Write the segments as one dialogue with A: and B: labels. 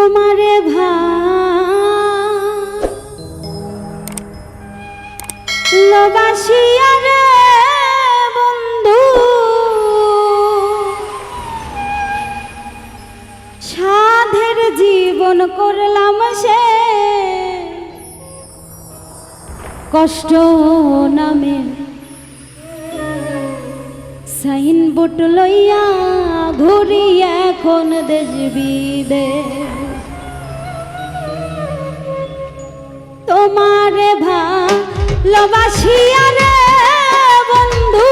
A: তোমারে রে বন্ধু। সাধের জীবন করলাম সে। কষ্ট নামে সাইন বুট লইয়া ঘুরি এখন দেশ বিদেশ। তোমারে ভালোবাসিয়া রে বন্ধু।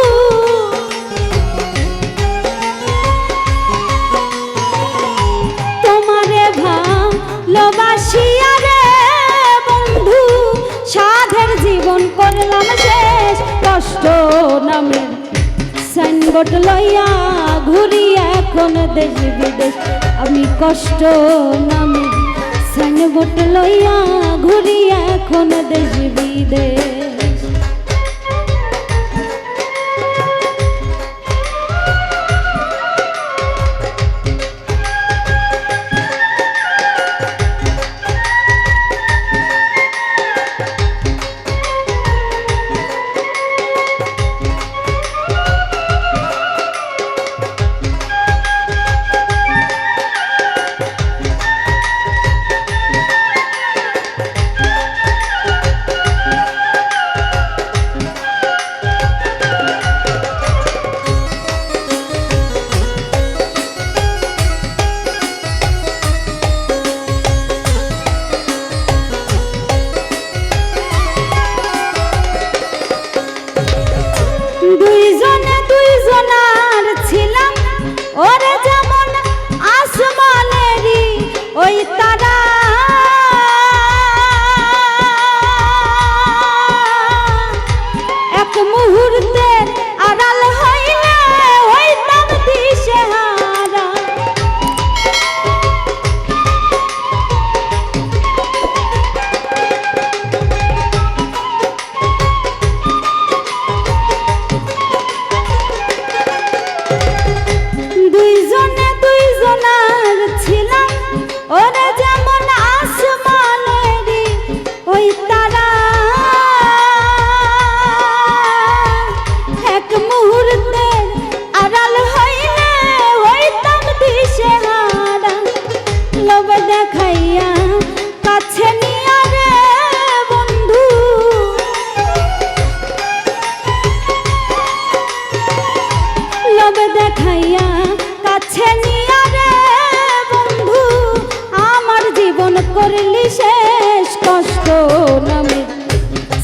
A: তোমারে ভালোবাসিয়া রে বন্ধু। সাধের জীবন করলাম শেষ, কষ্ট নামের সাইনবোর্ড লইয়া ঘুরি এখন দেশ বিদেশ, আমি কষ্ট নামে। সাইনবোর্ড লইয়া ঘুরি এখন দেশ বিদেশ দুই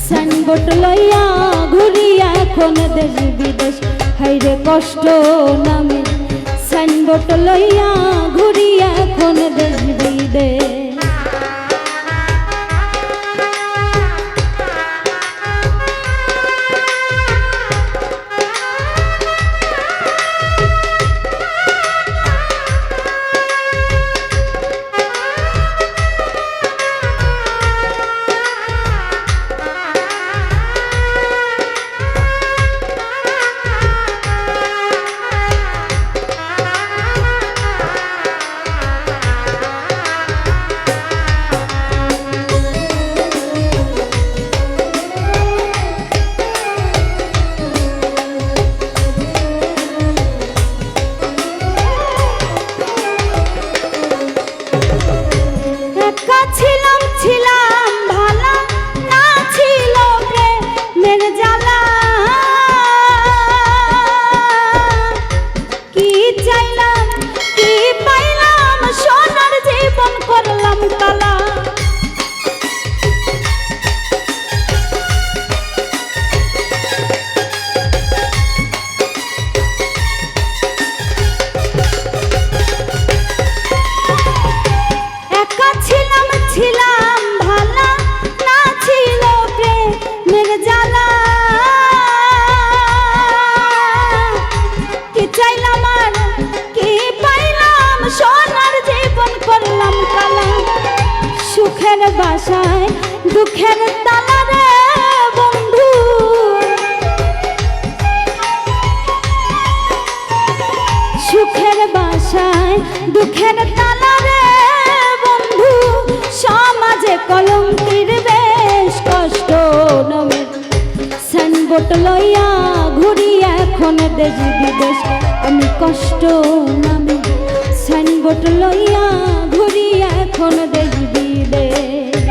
A: সাইনবোর্ড লইয়া ঘুরি এখন দেশ বিদেশ। হাইরে কষ্ট নামে। সাইনবোর্ড লইয়া ঘুরি এখন দেশ বিদেশ। দুঃখের বাসায়, দুঃখের বন্ধু। সুখের বাসায়, দুঃখের বন্ধু। সমাজে কলঙ্কির বেশ কষ্ট নমে। লইয়া ঘুরি এখন দেশ বিদেশ, আমি কষ্ট নামে। লইয়া ঘুরি এখন দেশ বিদেশ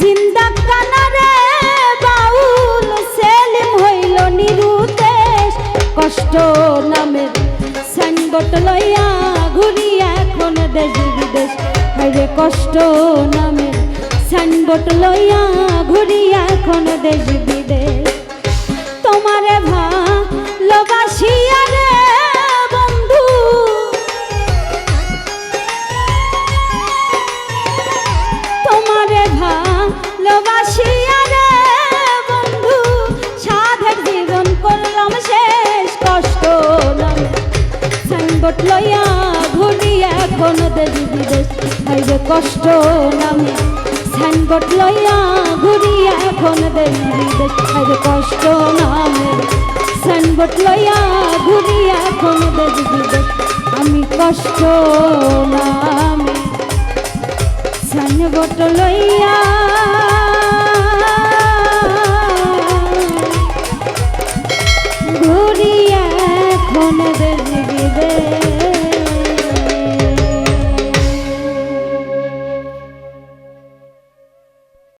A: জিন্দা কানারে বাউল হইল নিরুদেশ কষ্ট নামের সাইনবোর্ড লইয়া ঘুরি কষ্ট নামের এখন দেশ বিদেশ। তোমারে ভালোবাসিয়া সাইনবোর্ড লইয়া ঘুরি এখন দেশ বিদেশ। হাইরে কষ্ট নামে, সাইনবোর্ড লইয়া ঘুরি এখন দেশ বিদেশ। হাইরে কষ্ট নামে, সাইনবোর্ড লইয়া ঘুরি এখন দেশ বিদেশ। আমি কষ্ট নামে, সাইনবোর্ড লইয়া